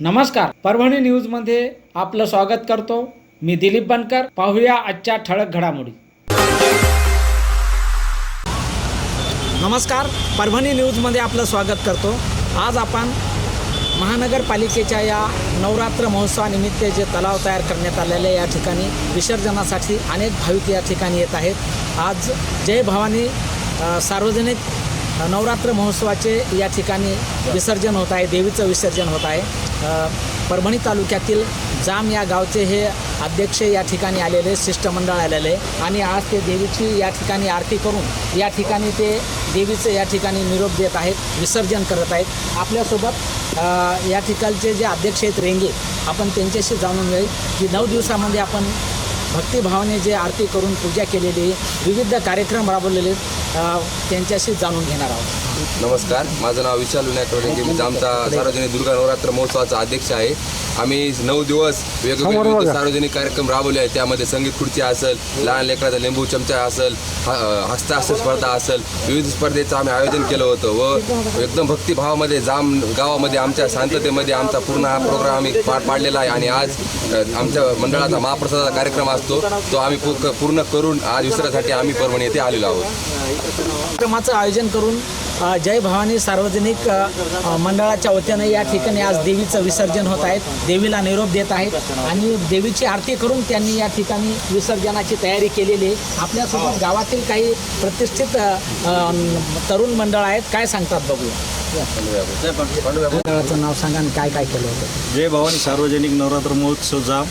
नमस्कार. परभणी न्यूजमध्ये आपलं स्वागत करतो. मी दिलीप बनकर. पाहूया आजच्या ठळक घडामोडी. नमस्कार. परभणी न्यूजमध्ये आपलं स्वागत करतो. आज आपण महानगरपालिकेच्या या नवरात्र महोत्सवानिमित्त जे तलाव तयार करण्यात आलेले या ठिकाणी विसर्जनासाठी अनेक भाविक या ठिकाणी येत आहेत. आज जय भवानी सार्वजनिक नवरात्र महोत्सवाचे या ठिकाणी विसर्जन होत आहे देवीचं विसर्जन होत आहे. परभणी तालुक्यातील जाम या गावचे हे अध्यक्ष या ठिकाणी आलेले शिष्टमंडळ आलेले आणि आज ते देवीची या ठिकाणी आरती करून या ठिकाणी ते देवीचं या ठिकाणी निरोप देत आहेत विसर्जन करत आहेत. आपल्यासोबत या ठिकाणचे जे अध्यक्ष आहेत रेंगे आपण त्यांच्याशी जाणून घेऊ की नऊ दिवसामध्ये आपण भक्तिभावाने जे आरती करून पूजा केलेली विविध कार्यक्रम राबवलेले आहेत, त्यांच्याशी जाणून घेणार आहोत. नमस्कार. माझं नाव विशाल विनायक मी आमचा सार्वजनिक दुर्गा नवरात्र महोत्सवाचा अध्यक्ष आहे. आम्ही नऊ दिवस वेगवेगळे विविध सार्वजनिक कार्यक्रम राबवले आहेत. त्यामध्ये संगीत खुर्ची असेल लहान लेकराचा लिंबू चमचा असेल ह- हस्ताक्षर स्पर्धा असेल विविध स्पर्धेचं आम्ही आयोजन केलं होतं व एकदम भक्तिभावामध्ये जाम गावामध्ये आमच्या शांततेमध्ये आमचा पूर्ण हा प्रोग्राम आम्ही पार पाडलेला आहे आणि आज आमच्या मंडळाचा महाप्रसादाचा कार्यक्रम असतो तो आम्ही पूर्ण करून आज विसरासाठी आम्ही परभणी येथे आलेलो आहोत. कार्यक्रमाचं आयोजन करून जय भवानी सार्वजनिक मंडळाच्या वतीनं या ठिकाणी आज देवीचं विसर्जन होत आहेत देवीला निरोप देत आहेत आणि देवीची आरती करून त्यांनी या ठिकाणी विसर्जनाची तयारी केलेली आहे. आपल्यासोबत गावातील काही प्रतिष्ठित तरुण मंडळ आहेत. काय सांगतात बघूया मंडळाचं नाव सांगा आणि काय काय केलं होतं जय भवानी सार्वजनिक नवरात्र महोत्सव जाम.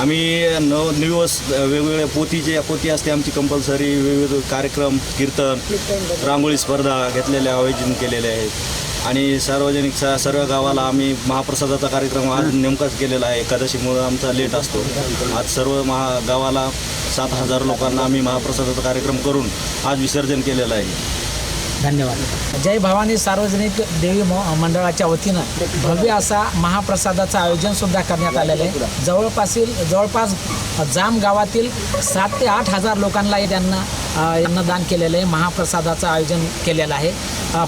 आम्ही नऊ दिवस वेगवेगळ्या पोतीचे पोती असते आमची कंपल्सरी विविध कार्यक्रम कीर्तन रांगोळी स्पर्धा घेतलेल्या आयोजन केलेले आहेत. आणि सार्वजनिक सा सर्व गावाला आम्ही महाप्रसादाचा कार्यक्रम आज नेमकाच केलेला आहे. एकादशीमुळे आमचा लेट असतो. आज सर्व महा गावाला सात हजार लोकांना आम्ही महाप्रसादाचा कार्यक्रम करून आज विसर्जन केलेलं आहे. धन्यवाद. जय भवानी सार्वजनिक देवी म- मंडळाच्या वतीनं भव्य असा महाप्रसादाचं आयोजन सुद्धा करण्यात आलेलं आहे. जवळपासील जवळपास जाम गावातील सात ते आठ हजार लोकांना त्यांना यांना दान केलेलं आहे. महाप्रसादाचं आयोजन केलेलं आहे.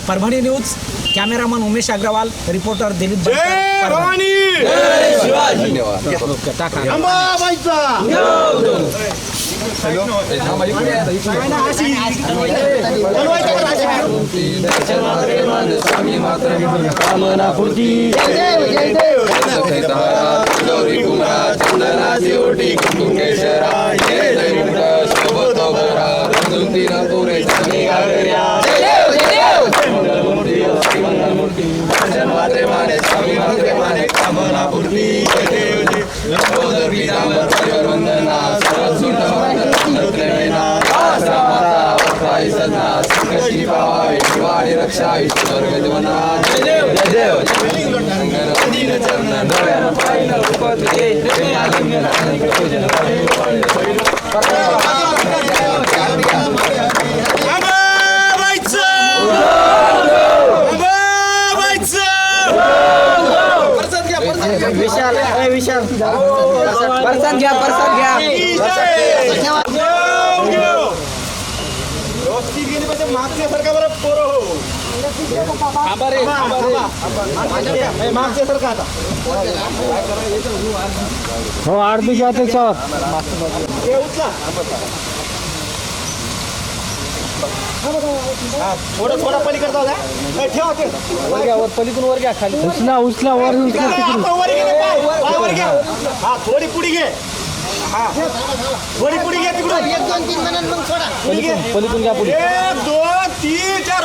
Parbhani news cameraman Umesh Agarwal reporter Dilip Bankar, धन्यवाद ओके, टाका गौरी कुमार चंदनाची ओटी कुंकेश्वरा जय जय पुरे मात्रे माने स्वामी मात्रे माने कामना पूर्ती देव वंदना सर्व सुंद वंदन प्रेमेना आसरा माता वक्राई सदा संकटी पावावे शिवाणी रक्षावी स्वर्ग जीवना जय देव जय देव जय दीन चरण डोळ्यानं पाहिलं रूप तुझे प्रेमी आलिंगन अनेक पूजन विशाल विशाल परसाद घ्या परसाद घ्या हो आरती घ्या त्याच्यावर. थोडं थोडं पलीकडे जाऊ द्या ठेवा ते पलीकडून वर घ्या खाली. उचला उचला वर उचला हा थोडी पुढी घे. हा. थोडी पुढी घे तिकडून. एक दोन तीन मग सोडा. पुढी घे. पलीकडून घ्या पुढे. एक दोन तीन चार.